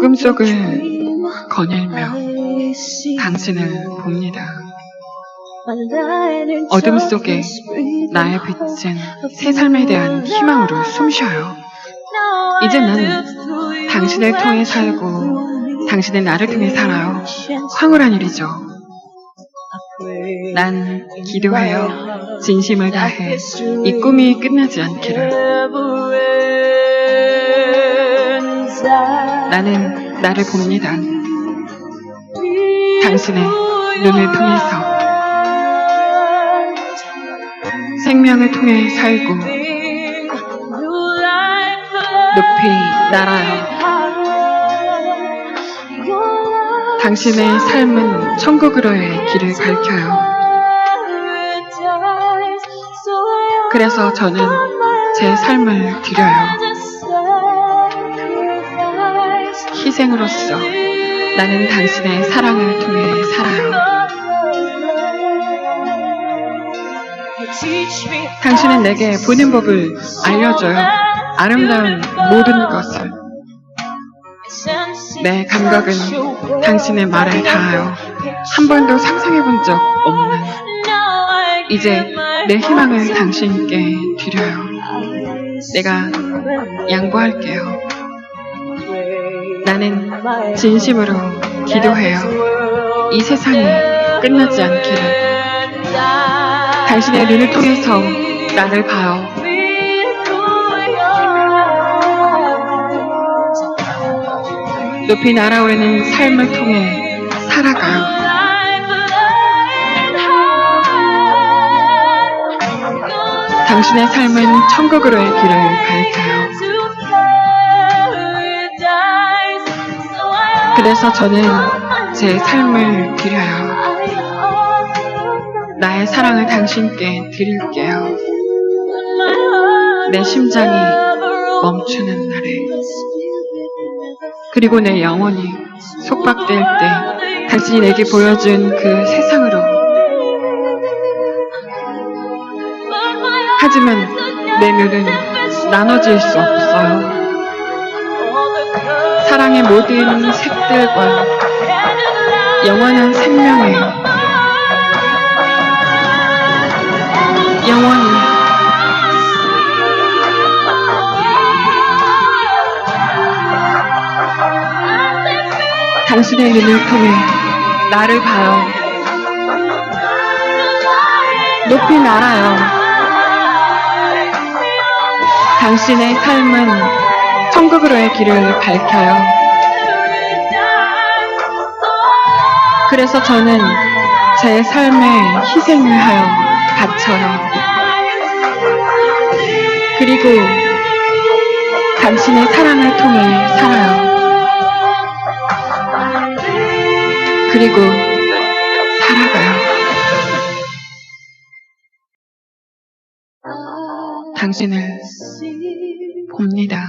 꿈속을 거닐며 당신을 봅니다. 어둠 속에 나의 빛은 새 삶에 대한 희망으로 숨쉬어요. 이제 난 당신을 통해 살고 당신은 나를 통해 살아요. 황홀한 일이죠. 난 기도해요. 진심을 다해 이 꿈이 끝나지 않기를. 나는 나를 봅니다. 당신의 눈을 통해서 생명을 통해 살고 높이 날아요. 당신의 삶은 천국으로의 길을 밝혀요. 그래서 저는 제 삶을 드려요. 희생으로서 나는 당신의 사랑을 통해 살아요. 당신은 내게 보는 법을 알려줘요. 아름다운 모든 것을. 내 감각은 당신의 말에 닿아요. 한 번도 상상해 본 적 없는. 이제 내 희망을 당신께 드려요. 내가 양보할게요. 나는 진심으로 기도해요. 이 세상이 끝나지 않기를. 당신의 눈을 통해서 나를 봐요. 높이 날아오르는 삶을 통해 살아가요. 당신의 삶은 천국으로의 길을 밝혀요. 그래서 저는 제 삶을 드려요. 나의 사랑을 당신께 드릴게요. 내 심장이 멈추는 날에 그리고 내 영혼이 속박될 때 당신이 내게 보여준 그 세상으로 하지만 내 눈은 나눠질 수 없어요. 사랑의 모든 색들과 영원한 생명의 당신의 눈을 통해 나를 봐요. 높이 날아요. 당신의 삶은 천국으로의 길을 밝혀요. 그래서 저는 제 삶에 희생을 하여 바쳐요. 그리고 당신의 사랑을 통해 살아요. 그리고 살아가요. 당신을 봅니다.